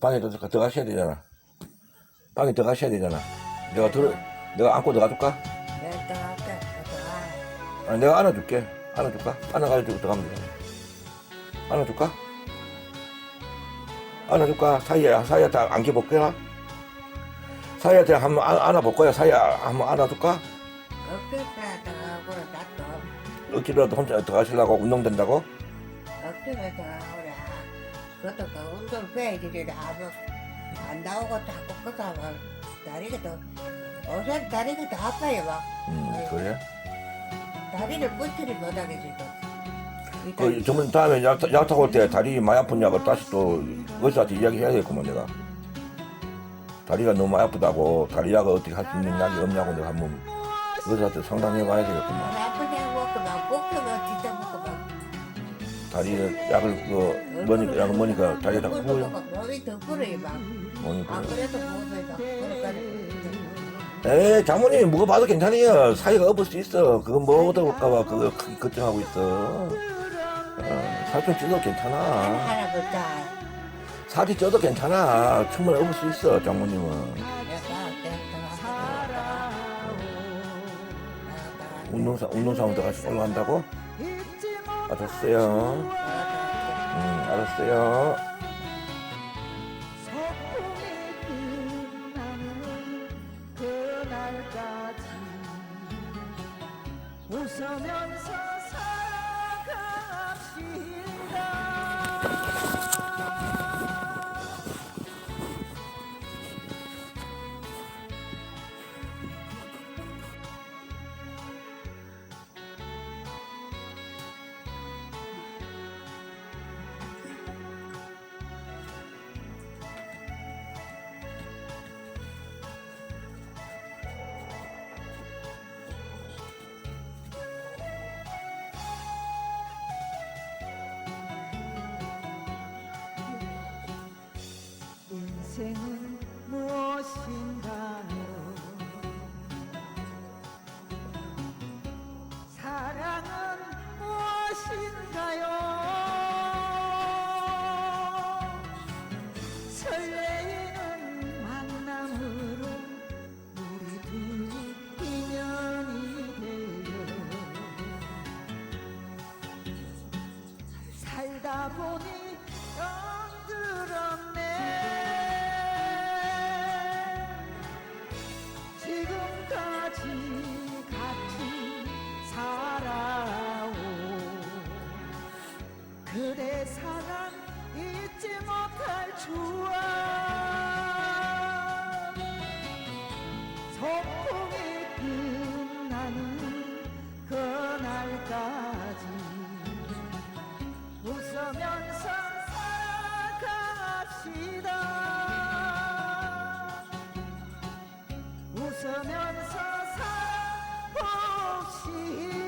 방에 들어가- 들어가셔야 되잖아. 방에 들어가셔야 되잖아. 내가 들어, 내가 안고 들어가줄까? 내가 들어갈게. 들어가. 아니, 내가 안아줄게. 안아줄까? 안아가지고 들어가면 되잖아. 안아줄까? 안아줄까? 사이야, 사이한테 안겨볼게라. 사이한테 한번 안- 안아볼 거야. 사이야, 한번 안아줄까? 어깨가 들어가고 나도 어찌라도 혼자 들어가시려고 운동된다고? 어깨가 들어가고라. 그것도 그 운동 배야지 아무 안 나오고 자꾸 끄다 막 다리가 더 어제 다리가 더 아파요 막 음, 그래? 다리를 지금. 이 그, 저번 다음에 약, 약 타고 올 때 다리 많이 아프냐고 다시 또 의사한테 이야기해야겠구만, 내가. 다리가 너무 아프다고, 다리 약을 어떻게 할 수 있는 약이 없냐고 내가 한번 의사한테 상담해 봐야 되겠구만. 아프냐고 다리 약을, 그, 뭐니, 약을 뭐니까 다리에다 부어요. 몸이 더 막. 뭐니까. 안 그래도 몸이 막 불어가지고. 에이, 장모님, 먹어봐도 괜찮아요. 사이가 없을 수 있어. 그거 먹어볼까봐 그거 크게 걱정하고 있어. 어, 살좀 쪄도 하나 괜찮아. 하나 보자. 살이 쪄도 괜찮아. 충분히 없을 수 있어, 장모님은. 내가 내가 운동사, 운동사원 들어가서 올라간다고? 알았어요. 응, 알았어요. 그날까지 웃으면서 인생은 무엇인가요? 사랑은 무엇인가요? 설레이는 만남으로 우리 둘이 인연이 돼요. 살다 보니 덩그러 그대 사랑 잊지 못할 주와 성풍이 끝나는 그날까지 웃으면서 살아갑시다. 웃으면서 살아봅시다.